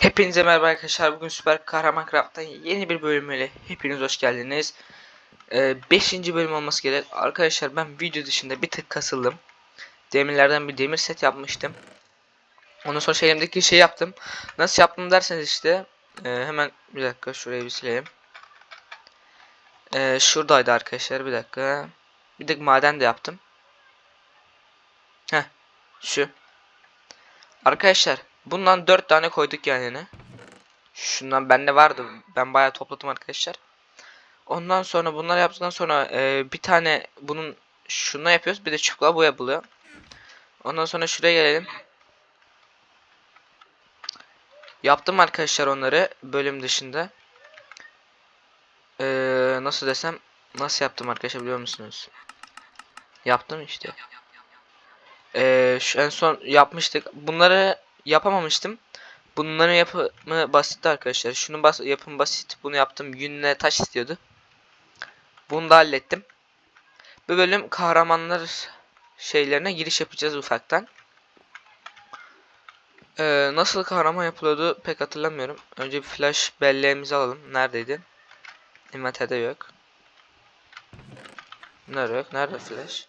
Hepinize merhaba arkadaşlar. Bugün Süper Kahraman Craft'tan yeni bir bölümüyle hepiniz hoş geldiniz. 5. bölüm olması gerek. Arkadaşlar ben video dışında bir tık kasıldım. Demirlerden bir demir set yapmıştım. Ondan sonra şey, elimdeki şey yaptım. Nasıl yaptım derseniz işte e, hemen bir dakika şurayı bir sileyim. E, şuradaydı arkadaşlar bir dakika. Bir de maden de yaptım. Heh şu. Arkadaşlar bundan 4 tane koyduk yani. Şundan bende vardı. Ben bayağı topladım arkadaşlar. Ondan sonra bunları yaptıktan sonra e, bir tane bunun şunu yapıyoruz. Bir de çubukla bu yapılıyor. Ondan sonra şuraya gelelim. Yaptım arkadaşlar onları bölüm dışında. Ee, nasıl desem nasıl yaptım arkadaşlar biliyor musunuz? Yaptım işte. Ee, şu en son yapmıştık. Bunları yapamamıştım. Bunların yapımı basitti arkadaşlar. Şunun bas yapım basit. Bunu yaptım. Yünle taş istiyordu. Bunu da hallettim. Bu bölüm kahramanlar şeylerine giriş yapacağız ufaktan. Ee, nasıl kahraman yapılıyordu pek hatırlamıyorum. Önce bir flash belleğimizi alalım. Neredeydi? Inventerde yok. Nerede yok? Nerede flash?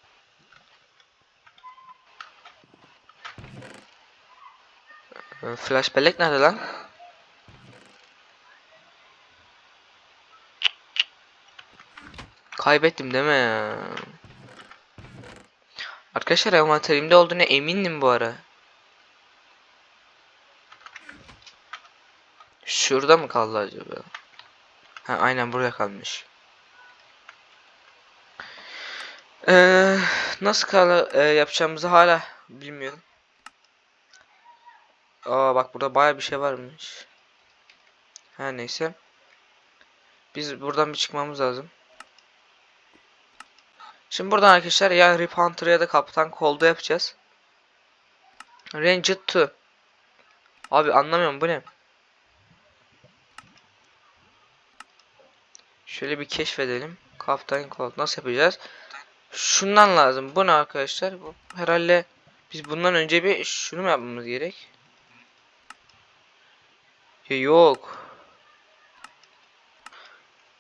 Flash bellek nerede lan? Kaybettim değil mi? Arkadaşlar envanterimde olduğuna emindim bu ara. Şurada mı kaldı acaba? Ha aynen burada kalmış. Ee, nasıl kal e, yapacağımızı hala bilmiyorum. Aa bak burada baya bir şey varmış. Her neyse. Biz buradan bir çıkmamız lazım. Şimdi buradan arkadaşlar ya Rip Hunter ya da Kaptan Cold'u yapacağız. Ranger 2. Abi anlamıyorum bu ne? Şöyle bir keşfedelim. Kaptan Cold nasıl yapacağız? Şundan lazım. Bu ne arkadaşlar? Bu herhalde biz bundan önce bir şunu mu yapmamız gerek? Yok.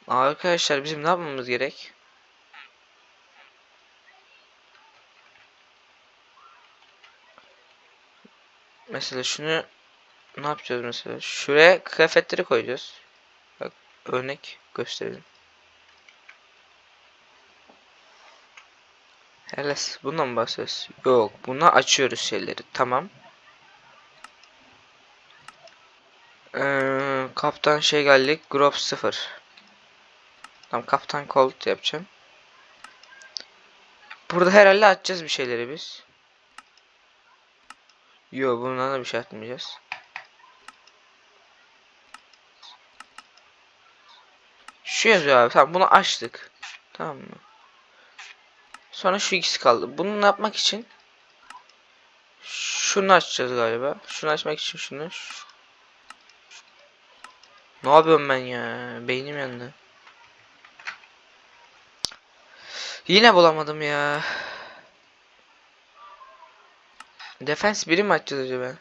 Arkadaşlar bizim ne yapmamız gerek? Mesela şunu ne yapacağız mesela? Şuraya kıyafetleri koyacağız. Bak örnek gösterelim. Heles bundan mı bahsediyoruz? Yok buna açıyoruz şeyleri. Tamam. Ee, kaptan şey geldik. Grop 0. Tamam kaptan Colt yapacağım. Burada herhalde açacağız bir şeyleri biz. Yo bundan da bir şey atmayacağız. Şu yazıyor abi. Tamam bunu açtık. Tamam mı? Sonra şu ikisi kaldı. Bunu yapmak için şunu açacağız galiba. Şunu açmak için şunu. Ne yapıyorum ben ya? Beynim yandı. Yine bulamadım ya. Defens biri mi açacağız acaba?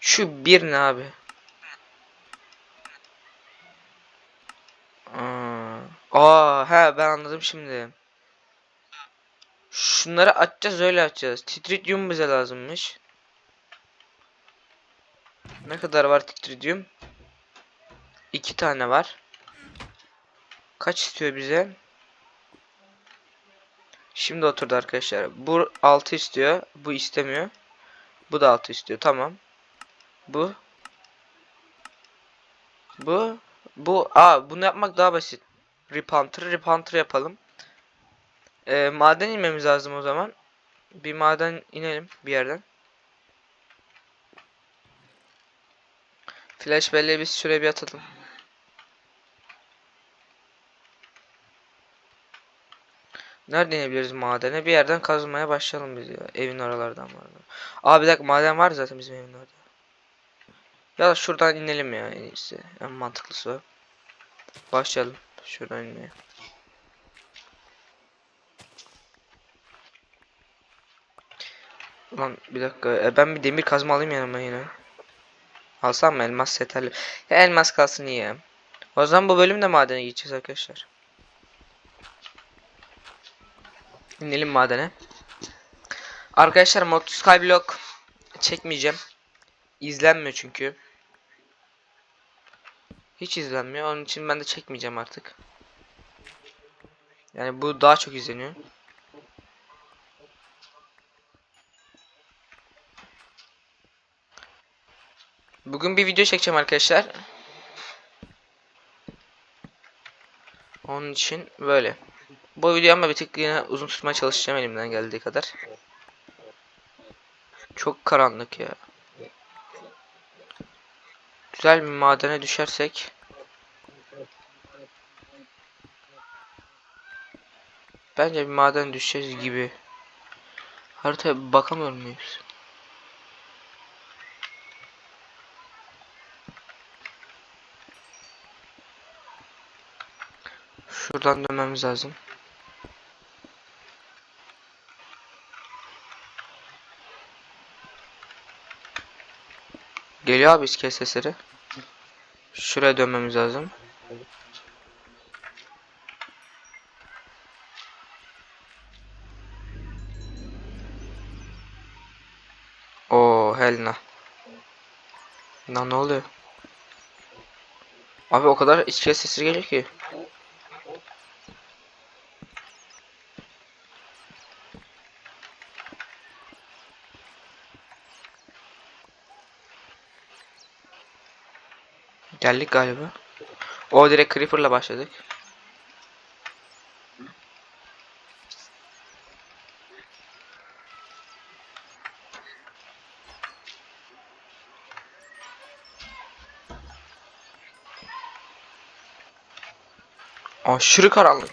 Şu bir ne abi? Aa, he ben anladım şimdi. Şunları açacağız öyle açacağız. Titridium bize lazımmış. Ne kadar var titridium? İki tane var. Kaç istiyor bize? Şimdi oturdu arkadaşlar. Bu 6 istiyor. Bu istemiyor. Bu da 6 istiyor. Tamam. Bu. Bu. Bu. Aa bunu yapmak daha basit. Rip Hunter yapalım. Ee, maden inmemiz lazım o zaman. Bir maden inelim bir yerden. Flash belleği biz şuraya bir atalım. Nerede inebiliriz madene? Bir yerden kazmaya başlayalım biz ya. Evin oralardan var. Aa bir dakika maden var zaten bizim evin orada. Ya da şuradan inelim ya en iyisi. En mantıklısı. Başlayalım. Şuradan inmeye. Ulan bir dakika. E, ben bir demir kazma alayım yanıma yine. Alsam mı elmas yeterli. Ya elmas kalsın iyi. O zaman bu bölümde madene gideceğiz arkadaşlar. İnelim madene. Arkadaşlar mod skyblock çekmeyeceğim. İzlenmiyor çünkü. Hiç izlenmiyor. Onun için ben de çekmeyeceğim artık. Yani bu daha çok izleniyor. Bugün bir video çekeceğim arkadaşlar. Onun için böyle. Bu video ama bir tık yine uzun tutmaya çalışacağım elimden geldiği kadar. Çok karanlık ya. Güzel bir madene düşersek. Bence bir maden düşeceğiz gibi. Haritaya bakamıyor muyuz? Şuradan dönmemiz lazım. Geliyor abi iskelet sesleri. Şuraya dönmemiz lazım. Oo Helena. Lan ne oluyor? Abi o kadar iskelet sesleri geliyor ki. Geldik galiba. O direkt Creeper'la başladık. Aşırı karanlık.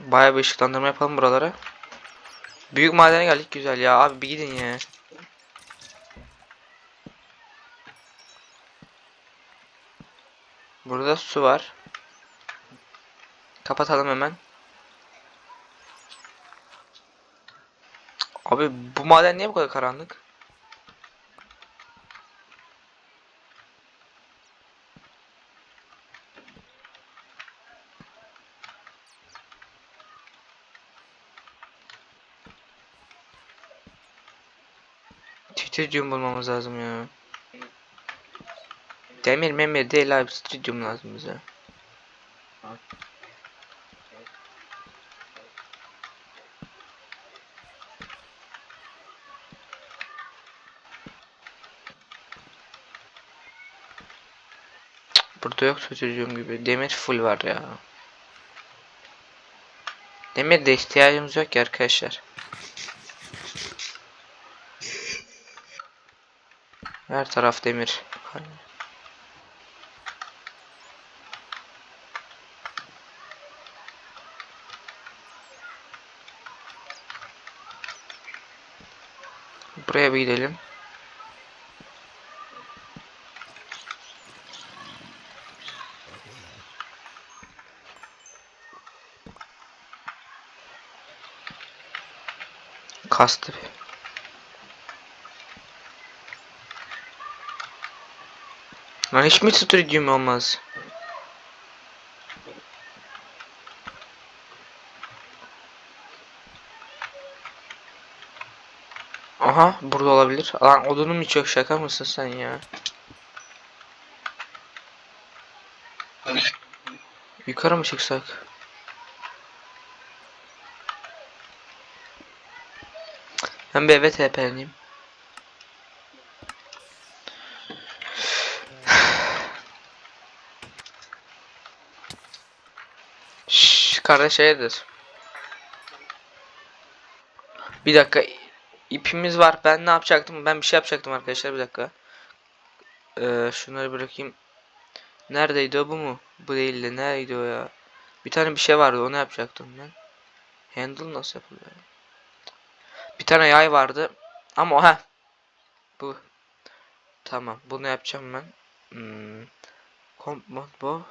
Bayağı bir ışıklandırma yapalım buralara. Büyük madene geldik güzel ya abi bir gidin ya. Burada su var. Kapatalım hemen. Abi bu maden niye bu kadar karanlık? Stüdyum bulmamız lazım ya. Demir memir değil abi stüdyum lazım bize. Burada yok stüdyum gibi. Demir full var ya. Demir de ihtiyacımız yok ki arkadaşlar. Her taraf demir. Buraya bir gidelim. Kastı. bir. Lan hiç mi stüdyum olmaz? Aha burada olabilir. Lan odunum hiç yok şaka mısın sen ya? Yukarı mı çıksak? Ben bir eve TP'leyeyim. Şşş kardeş hayırdır? Bir dakika ipimiz var. Ben ne yapacaktım? Ben bir şey yapacaktım arkadaşlar bir dakika. Ee, şunları bırakayım. Neredeydi o bu mu? Bu değildi. Nereydi o ya? Bir tane bir şey vardı onu yapacaktım ben. Handle nasıl yapılıyor? Bir tane yay vardı. Ama ha. Bu. Tamam. Bunu yapacağım ben. Hmm. Bu.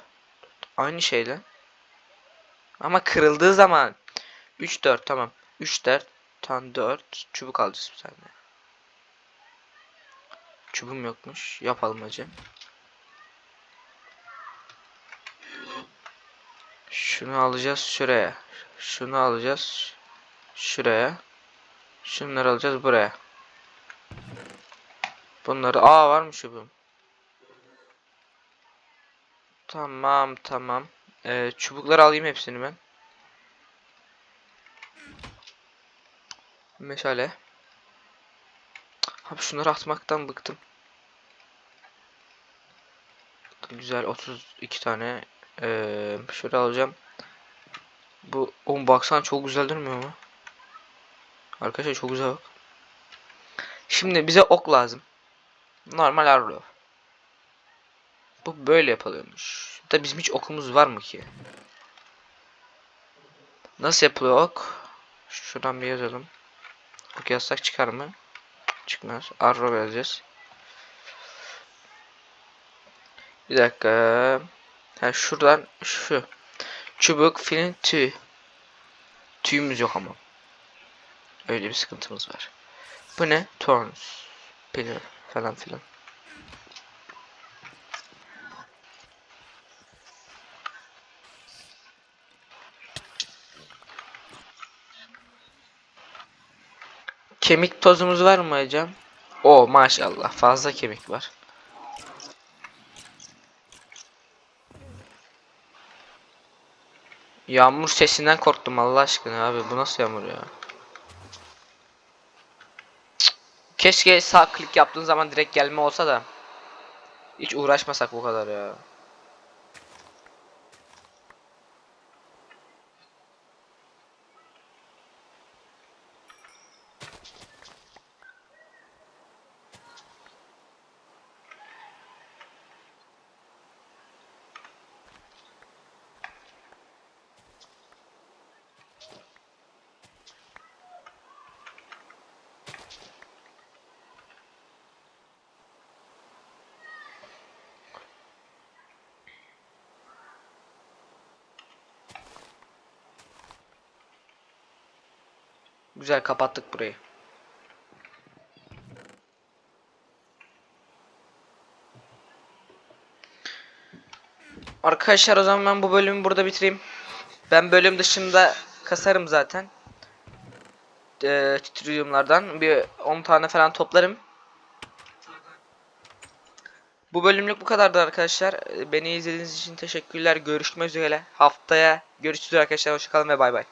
Aynı şeyle. Ama kırıldığı zaman 3 4 tamam. 3 4 tam 4 çubuk alacağız bir tane. Çubuğum yokmuş. Yapalım hacı. Şunu alacağız şuraya. Şunu alacağız şuraya. Şunları alacağız buraya. Bunları aa var mı çubuğum? Tamam tamam. Ee, çubukları alayım hepsini ben. Meşale. Abi şunları atmaktan bıktım. Güzel 32 tane. Ee, şöyle alacağım. Bu oğlum baksana çok güzel durmuyor mu? Arkadaşlar çok güzel bak. Şimdi bize ok lazım. Normal arrow. Bu böyle yapılıyormuş. Da bizim hiç okumuz var mı ki? Nasıl yapılıyor ok? Şuradan bir yazalım. Ok yazsak çıkar mı? Çıkmaz. Arrow yazacağız. Bir dakika. Ha şuradan şu. Çubuk, filin, tüy. Tüyümüz yok ama. Öyle bir sıkıntımız var. Bu ne? Thorns. Pillar falan filan. Kemik tozumuz var mı hocam? O maşallah fazla kemik var. Yağmur sesinden korktum Allah aşkına abi bu nasıl yağmur ya? Keşke sağ klik yaptığın zaman direkt gelme olsa da hiç uğraşmasak bu kadar ya. Güzel kapattık burayı. Arkadaşlar o zaman ben bu bölümü burada bitireyim. Ben bölüm dışında kasarım zaten. Eee titriumlardan bir 10 tane falan toplarım. Bu bölümlük bu kadardı arkadaşlar. Beni izlediğiniz için teşekkürler. Görüşmek üzere. Haftaya görüşürüz arkadaşlar. Hoşçakalın ve bay bay.